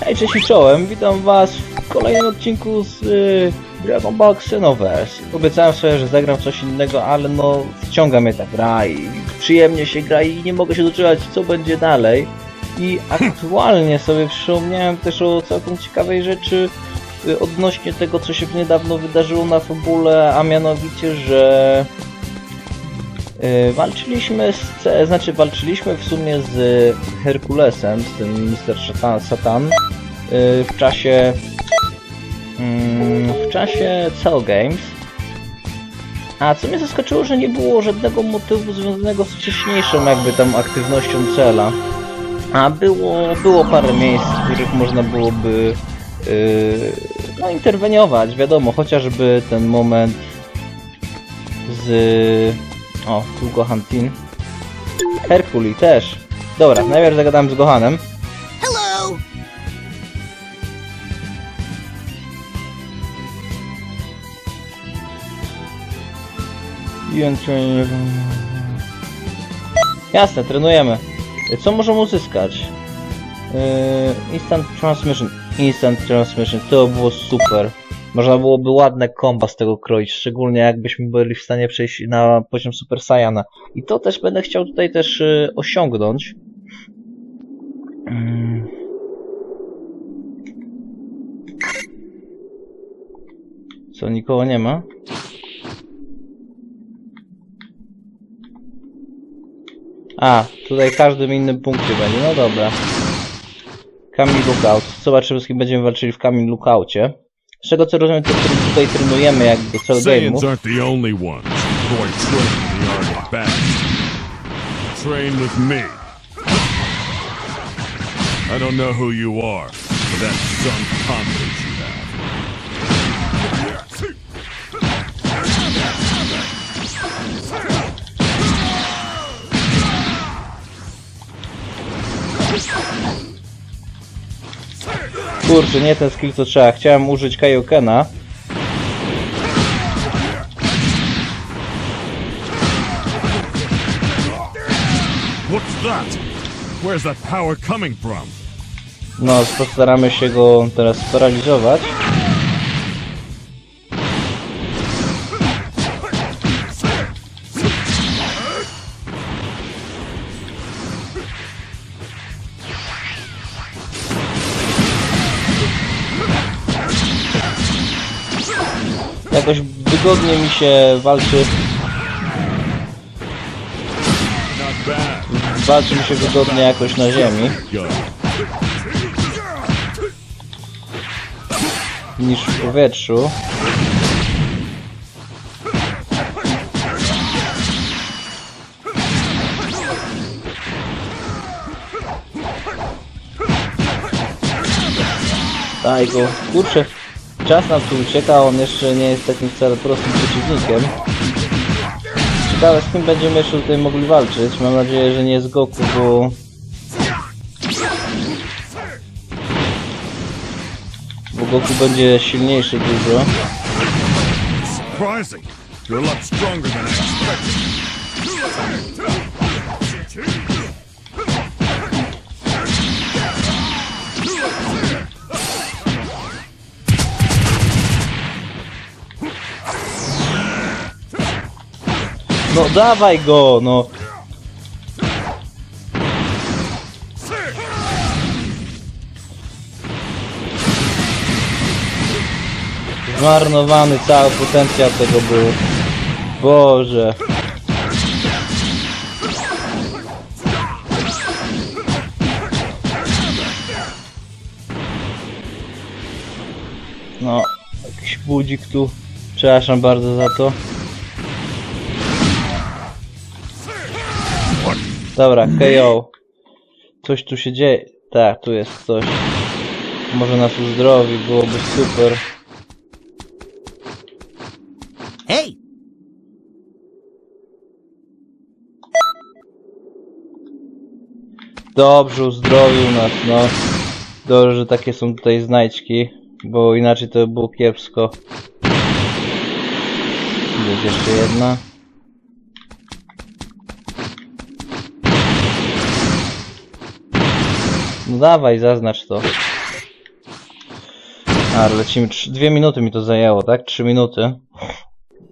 Hej, cześć i czołem, witam was w kolejnym odcinku z y, Dragon Ball Xenoverse. Obiecałem sobie, że zagram coś innego, ale no wciąga mnie ta gra i przyjemnie się gra i nie mogę się doczekać co będzie dalej. I aktualnie sobie przypomniałem też o całkiem ciekawej rzeczy y, odnośnie tego, co się niedawno wydarzyło na fabule, a mianowicie, że walczyliśmy z, znaczy walczyliśmy w sumie z Herkulesem, z tym Mr. Satan, Satan y, w czasie mm, w czasie Cell Games. A co mnie zaskoczyło, że nie było żadnego motywu związanego z wcześniejszą jakby tam aktywnością Cela. A było, było parę miejsc, w których można byłoby yy, no, interweniować, wiadomo, chociażby ten moment z... O, tu Gohan Tin. Herkuli też. Dobra, najpierw zagadałem z Gohanem. Hello! Jasne, trenujemy. Co możemy uzyskać? Yy, instant Transmission. Instant Transmission, to było super. Można byłoby ładne komba z tego kroić, szczególnie jakbyśmy byli w stanie przejść na poziom Super Saiyana. I to też będę chciał tutaj też yy, osiągnąć. Mm. Co, nikogo nie ma? A, tutaj w każdym innym punkcie będzie, no dobra. Kamień Lookout. Zobaczymy z kim będziemy walczyli w Kamień Lookoutie. Z czego co rozumiem, to tutaj trenujemy jakby Saiyans game'u. aren't the only ones who are trained in the art of battle. Train with me. I don't know who you are, but that's some confidence you have. Kurczę, nie ten skill co trzeba. Chciałem użyć Kaiokena. What's that? Where's that power coming from? No, postaramy się go teraz sparaliżować. Wygodnie mi się walczy, walczy mi się wygodnie jakoś na ziemi. Niż w powietrzu. Daj go. Kurczę, czas nam tu ucieka, on jeszcze nie jest takim wcale prostym przeciwnikiem. Ciekawe z kim będziemy jeszcze tutaj mogli walczyć. Mam nadzieję, że nie z Goku, bo... Bo Goku będzie silniejszy dużo. Surprising. You're a lot stronger than I expected. No dawaj go, no. Zmarnowany cały potencjał tego był. Boże. No, jakiś budzik tu. Przepraszam bardzo za to. Dobra, KO. Coś tu się dzieje. Tak, tu jest coś. Może nas uzdrowi, byłoby super. Hey! Dobrze, uzdrowił nas, no. Dobrze, że takie są tutaj znajdźki, bo inaczej to by było kiepsko. Jest jeszcze jedna. No dawaj, zaznacz to. A, lecimy. Dwie minuty mi to zajęło, tak? Trzy minuty.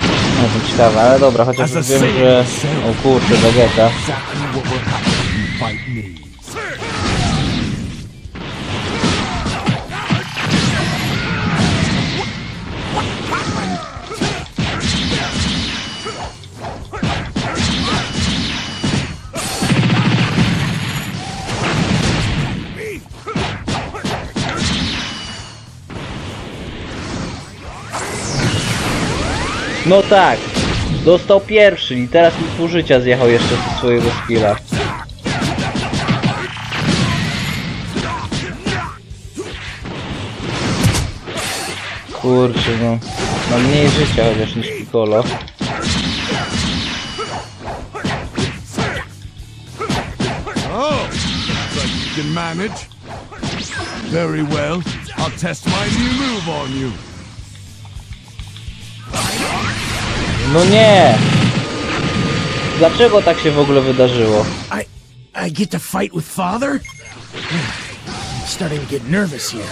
No to ciekawe, ale dobra, chociaż wiem, że... O kurczę, Vegeta. Exactly what will happen if you fight me. No tak. Dostał pierwszy i teraz mi pół życia zjechał jeszcze ze swojego skilla. Kurczę no. Ma mniej życia chociaż niż Piccolo. Oh. Very well. I'll test my new move on you. No nie! Dlaczego tak się w ogóle wydarzyło? I I get to fight with father? I'm starting to get nervous here.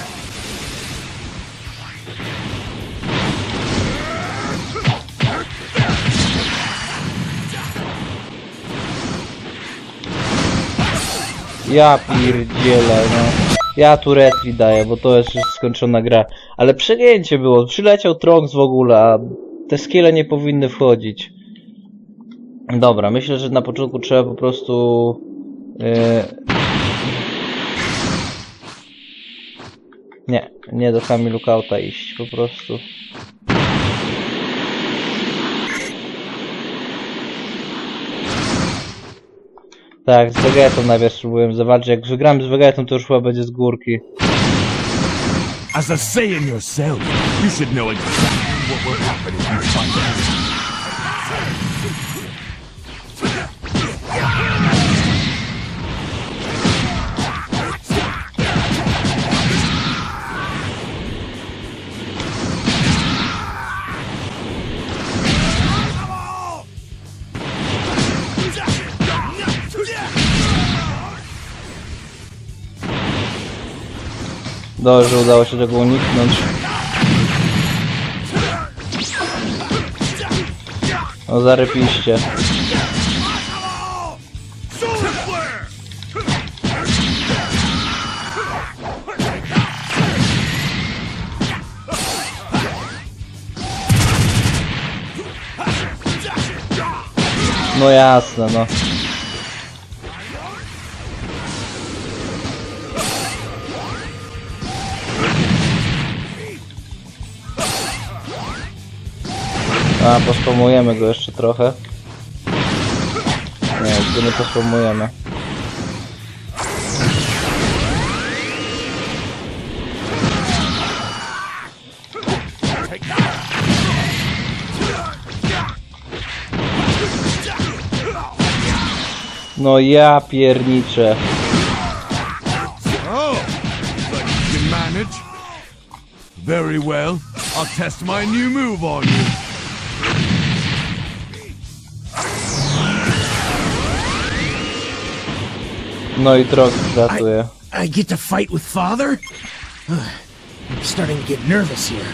Ja pierdzielę, no. Ja tu retri daję, bo to jest już skończona gra. Ale przegięcie było, przyleciał Trunks w ogóle, a te skille nie powinny wchodzić. Dobra, myślę, że na początku trzeba po prostu... Yy... Nie, nie do Kami Lookouta iść, po prostu. Tak, z Vegetą najpierw spróbuję zawalczyć. Jak wygram z Vegetą, to już chyba będzie z górki. As a Saiyan yourself, you should know exactly what will happen if you. Dobrze, udało się tego uniknąć. No zarypiście. No jasne, no. A, pospamujemy go jeszcze trochę. Nie, go nie pospamujemy. No ja pierniczę. Oh. Very well. I'll test my new move on you. No i Trox ratuje. I get to fight with father? I'm starting to get nervous here.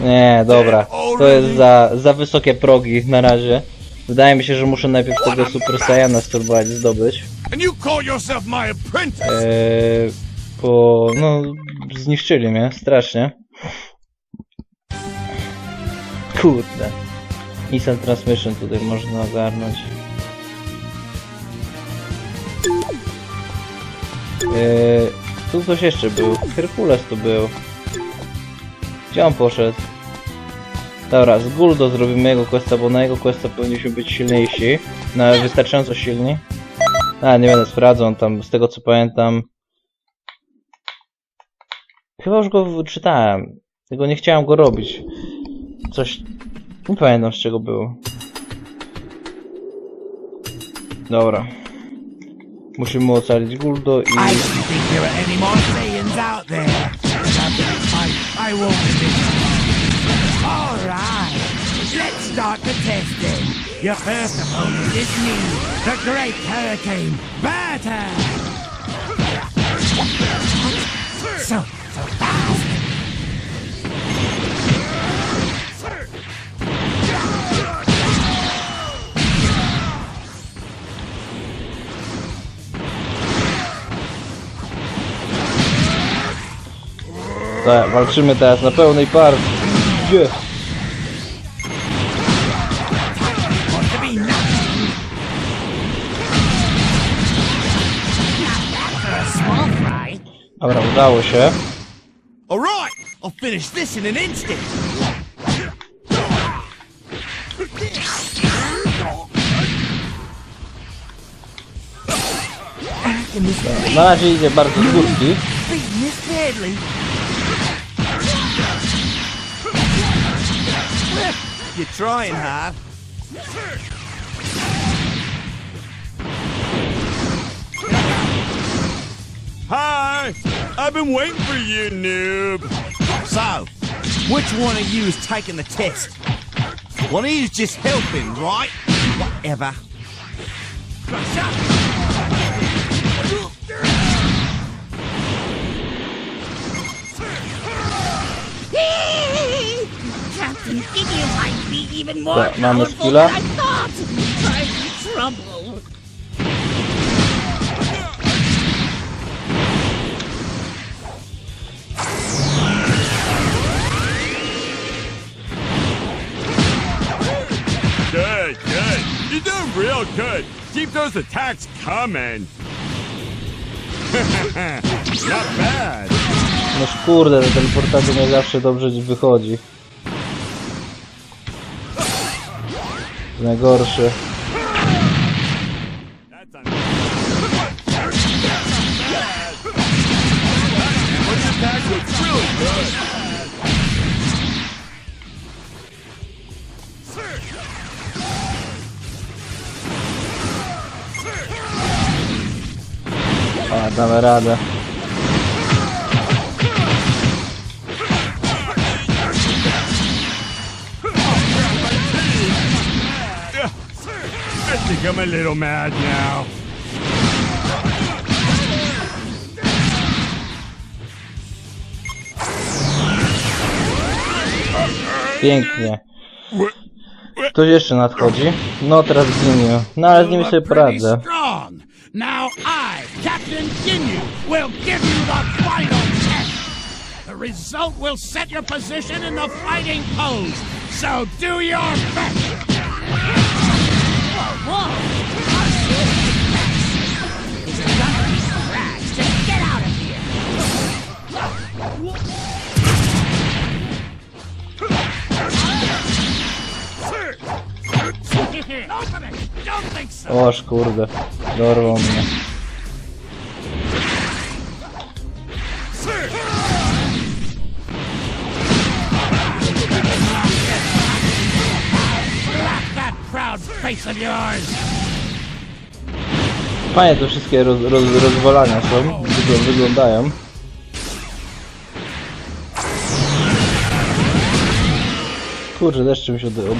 Nie, dobra. To jest za, za wysokie progi na razie. Wydaje mi się, że muszę najpierw tego Super Saiyana spróbować zdobyć. Eee, bo no zniszczyli mnie strasznie. Kurde. Instant Transmission tutaj można ogarnąć. Eee, tu ktoś jeszcze był. Herkules tu był. Gdzie on poszedł? Dobra, z Guldo zrobimy jego questa, bo na jego questa powinniśmy być silniejsi. No, wystarczająco silni. A, nie będę sprawdzał, tam z tego co pamiętam. Chyba już go czytałem. Tylko nie chciałem go robić. Coś. Nie pamiętam z czego był. Dobra. Musimy ocalić Guldo i. Start the testing. Your first opponent is me, the Great Hurricane Batter. So, so fast. Tak, walczymy teraz na pełnej small fry. Dobra, udało się. All right, I'll finish this in an instant. Na razie idzie bardzo z górki. You're trying hard. Hi! I've been waiting for you, noob. So, which one of you is taking the test? One of you's just helping, right? Whatever. Tak, mamy skilla. Good, good. You're doing real good. Keep those attacks coming. Not bad. No kurde, ten nie zawsze dobrze wychodzi. Najgorszy. A, damy radę. Think I'm a little mad now. Pięknie. Ktoś jeszcze nadchodzi. No teraz ginie. No ale z sobie poradzę. Now I, Captain Ginyu, will give you the final test. The result will set your position in the fighting pose. So do your best. Oż kurde. Dorwał mnie. Proud face of yours. Te wszystkie roz, roz, rozwalania są. Wygl- Wyglądają. Kurczę, też czymś ode-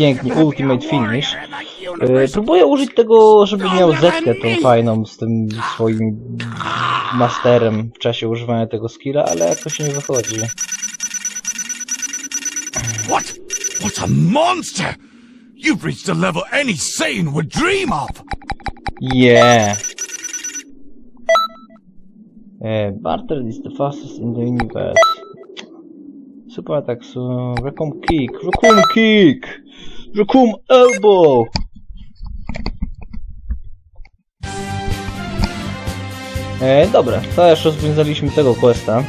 Pięknie, ultimate finish. E, próbuję użyć tego, żeby miał zetkę tą fajną z tym swoim masterem w czasie używania tego skilla, ale jakoś nie wychodzi. What? What's a monster? You've reached a level any sane would dream of. Yeah. Uh, Barter is the fastest in the universe. Super attack, so Raccoon kick, Raccoon kick, Raccoon elbow. E, dobra, to już rozwiązaliśmy tego questa. E,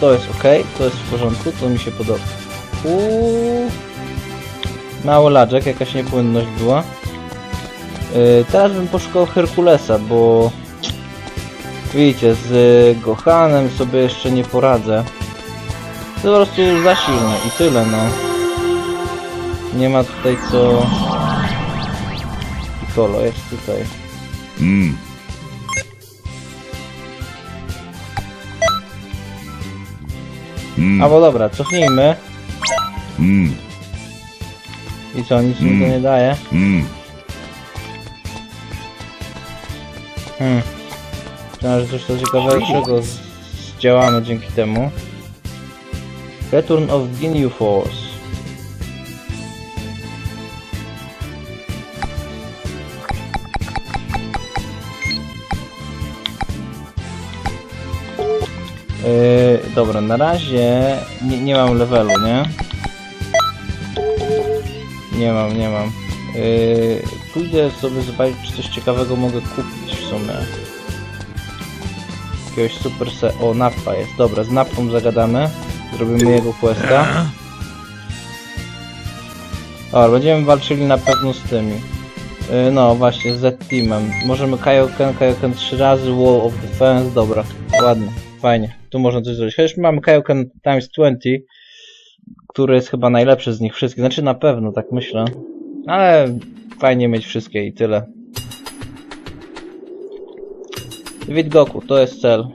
to jest ok, to jest w porządku, to mi się podoba. Uuu. Mało laczek, jakaś niepłynność była. Yy, teraz bym poszukał Herkulesa, bo widzicie, z Gohanem sobie jeszcze nie poradzę. To po prostu za silne i tyle, no. Nie ma tutaj co Piccolo jest tutaj. Mmm. Mmm. Albo dobra, cofnijmy. Mmm. I co, nic mi to nie daje? Mmm. Hmm. Myślałem, że coś to ciekawego zdziałamy dzięki temu. Return of Ginyu Force. Yy, dobra, na razie nie, nie mam levelu, nie? Nie mam, nie mam. Yy, pójdę sobie zobaczyć, czy coś ciekawego mogę kupić w sumie. Jakiegoś super se... O, Nappa jest. Dobra, z Nappą zagadamy. Zrobimy jego questa. Dobra, będziemy walczyli na pewno z tymi. Yy, no właśnie, z Z-Teamem. Możemy Kaioken, Kaioken 3 razy, Wall of Defense, dobra. Ładnie, fajnie. Tu można coś zrobić. Chociaż mamy Kaioken times 20, który jest chyba najlepszy z nich wszystkich. Znaczy na pewno, tak myślę. Ale fajnie mieć wszystkie i tyle. David Goku, to jest cel.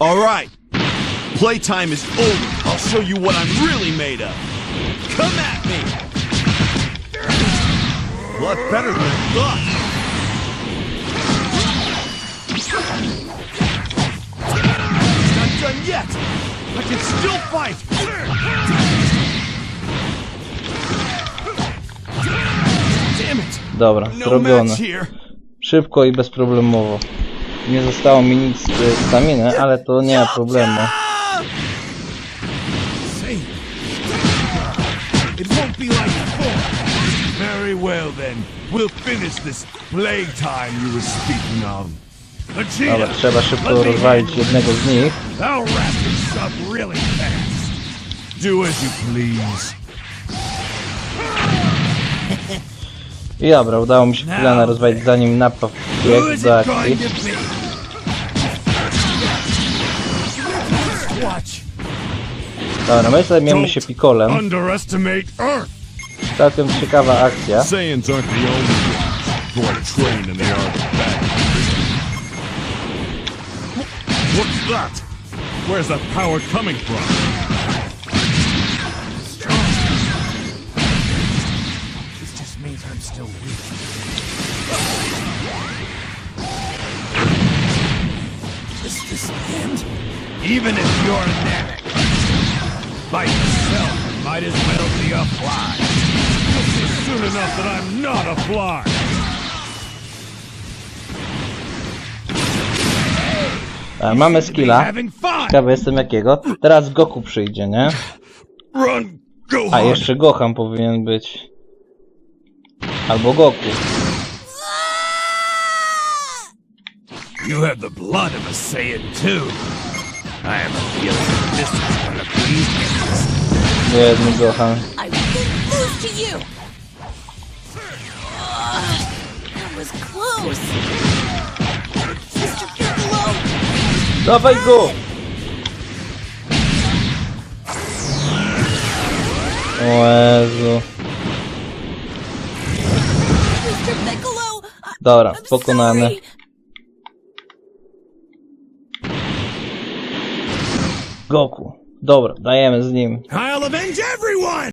All right. Playtime is over. I'll show you what I'm really made of. Come at me. Lot better than I thought. Not done yet. I can still fight. Dobra, zrobione. Szybko i bezproblemowo. Nie zostało mi nic z staminy, ale to nie ma problemu. Well then. We'll finish this plague time you were speaking of. Dobra, trzeba szybko rozwalić jednego z nich. thou wrap this up really fast. Do as you please. I dobra, udało mi się Pilana rozwalić zanim is do akcji. Dobra, my zajmiemy się Piccolem. Underestimate Earth. Całkiem ciekawa akcja. Saiyans aren't the only ones who are trained in the art of battle. What's that? Where's that power coming from? This just means I'm still weak. Is this the end? Even if you're Namek, by yourself, you might as well be a fly. You'll see soon enough that I'm not a fly. A, mamy skilla. Ciekawy jestem jakiego. Teraz Goku przyjdzie, nie? A, jeszcze Gohan powinien być. Albo Goku. You have the blood of a Saiyan too. I have a feeling this is gonna be mesmo, Gohan. Lá vai Go! Jezu. Dobra, pokonany. Goku. Dobro, dajem s njim. I'll avenge everyone!